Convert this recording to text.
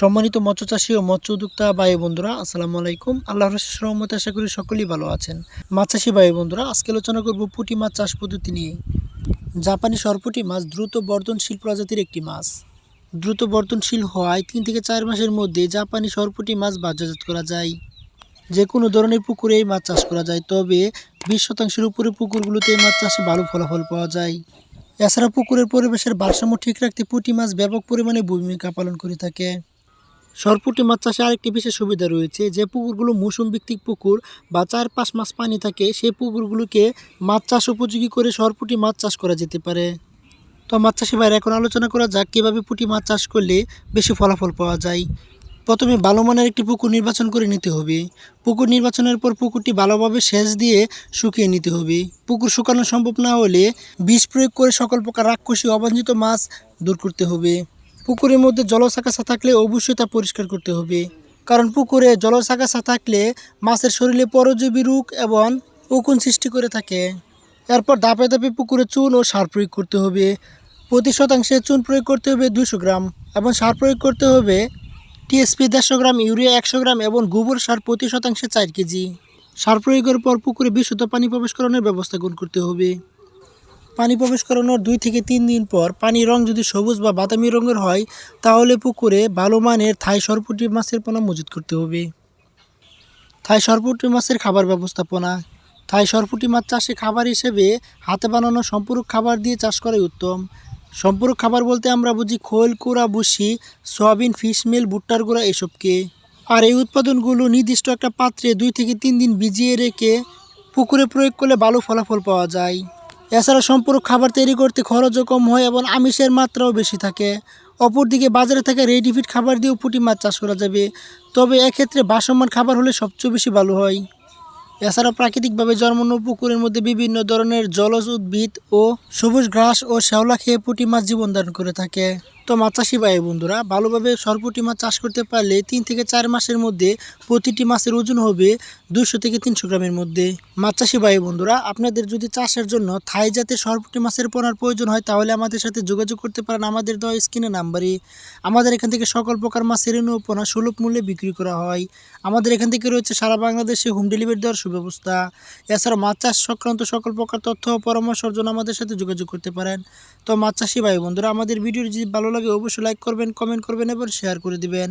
সম্মানিত মৎস্য চাষী ও মৎস্য উদ্যোক্তা ভাই বন্ধুরা, আসসালামু আলাইকুম। আল্লাহর রহমতে আশা করি সকলেই ভালো আছেন। মাছ চাষি ভাই বন্ধুরা, আজকে আলোচনা করব পুঁটি মাছ চাষ পদ্ধতি নিয়ে। জাপানি সরপুঁটি মাছ দ্রুত বর্ধনশীল প্রজাতির একটি মাছ। দ্রুত বর্ধনশীল হওয়ায় তিন থেকে চার মাসের মধ্যে জাপানি সরপুঁটি মাছ বাজারজাত করা যায়। যে কোনো ধরনের পুকুরে এই মাছ চাষ করা যায়, তবে বিশ শতাংশের উপরে পুকুরগুলোতে এই মাছ চাষে ভালো ফলাফল পাওয়া যায়। এছাড়া পুকুরের পরিবেশের ভারসাম্য ঠিক রাখতে পুঁটি মাছ ব্যাপক পরিমাণে ভূমিকা পালন করে থাকে। সরপুঁটি মাছ চাষে আরেকটি বিশেষ সুবিধা রয়েছে, যে পুকুরগুলো মৌসুম ভিত্তিক পুকুর বা চার পাঁচ মাস পানি থাকে, সেই পুকুরগুলোকে মাছ চাষ উপযোগী করে সরপুটি মাছ চাষ করা যেতে পারে। তো মাছ চাষি বাইরে এখন আলোচনা করা যাক কীভাবে পুঁটি মাছ চাষ করলে বেশি ফলাফল পাওয়া যায়। প্রথমে ভালো মানের একটি পুকুর নির্বাচন করে নিতে হবে। পুকুর নির্বাচনের পর পুকুরটি ভালোভাবে সেচ দিয়ে শুকিয়ে নিতে হবে। পুকুর শুকানো সম্ভব না হলে বিষ প্রয়োগ করে সকল প্রকার রাক্ষসী অবাঞ্ছিত মাছ দূর করতে হবে। পুকুরের মধ্যে জলসাকাশা থাকলে অবশ্যই তা পরিষ্কার করতে হবে। কারণ পুকুরে জলসাকাশা থাকলে মাছের শরীরে পরজীবী রোগ এবং উকুন সৃষ্টি করে থাকে। এরপর ধাপে ধাপে পুকুরে চুন ও সার প্রয়োগ করতে হবে। প্রতি শতাংশে চুন প্রয়োগ করতে হবে দুশো গ্রাম এবং সার প্রয়োগ করতে হবে টিএসপি দেড়শো গ্রাম, ইউরিয়া একশো গ্রাম এবং গোবর সার প্রতি শতাংশে চার কেজি। সার প্রয়োগের পর পুকুরে বিশুদ্ধ পানি প্রবেশ করানোর ব্যবস্থা গ্রহণ করতে হবে। পানি প্রবেশ করানোর দুই থেকে তিন দিন পর পানির রং যদি সবুজ বা বাদামি রঙের হয়, তাহলে পুকুরে ভালো মানের থাই সরপুটি মাছের পোনা মজুত করতে হবে। থাই সরপুটি মাছের খাবার ব্যবস্থাপনা। থাই সরপুটি মাছ চাষে খাবার হিসেবে হাতে বানানো সম্পূরক খাবার দিয়ে চাষ করাই উত্তম। সম্পূরক খাবার বলতে আমরা বুঝি খোল, কুড়া বুসি সয়াবিন, ফিশ মিল, ভুট্টার গুঁড়া এসবকে। আর এই উৎপাদনগুলো নির্দিষ্ট একটা পাত্রে দুই থেকে তিন দিন ভিজিয়ে রেখে পুকুরে প্রয়োগ করলে ভালো ফলাফল পাওয়া যায়। এছাড়া সম্পূরক খাবার তৈরি করতে খরচও কম হয় এবং আমিষের মাত্রাও বেশি থাকে। অপরদিকে বাজারে থাকা রেডিফিড খাবার দিয়েও পুঁটি মাছ চাষ করা যাবে। তবে এক্ষেত্রে বাসমান খাবার হলে সবচেয়ে বেশি ভালো হয়। এছাড়া প্রাকৃতিকভাবে জন্মানো পুকুরের মধ্যে বিভিন্ন ধরনের জলজ উদ্ভিদ ও সবুজ ঘাস ও শ্যাওলা খেয়ে পুঁটি মাছ জীবন ধারণ করে থাকে। তো মাছ চাষি ভাই বন্ধুরা, ভালোভাবে সরপুঁটি মাছ চাষ করতে পারলে তিন থেকে চার মাসের মধ্যে প্রতিটি মাছের ওজন হবে দুশো থেকে তিনশো গ্রামের মধ্যে। মাছ চাষি ভাই বন্ধুরা, আপনাদের যদি চাষের জন্য থাই জাতের সরপুঁটি মাছের পোনার প্রয়োজন হয়, তাহলে আমাদের সাথে যোগাযোগ করতে পারেন আমাদের দেওয়া স্ক্রিনের নাম্বারে। আমাদের এখান থেকে সকল প্রকার মাছের ও পোনা সুলভ মূল্যে বিক্রি করা হয়। আমাদের এখান থেকে রয়েছে সারা বাংলাদেশে হোম ডেলিভারি দেওয়ার সুব্যবস্থা। এছাড়া মাছ চাষ সংক্রান্ত সকল প্রকার তথ্য পরামর্শের জন্য আমাদের সাথে যোগাযোগ করতে পারেন। তো মাছ চাষি ভাই বন্ধুরা, আমাদের ভিডিও যদি ভালো লাগে অবশ্যই লাইক করবেন কমেন্ট করবেন এবং শেয়ার করে দিবেন।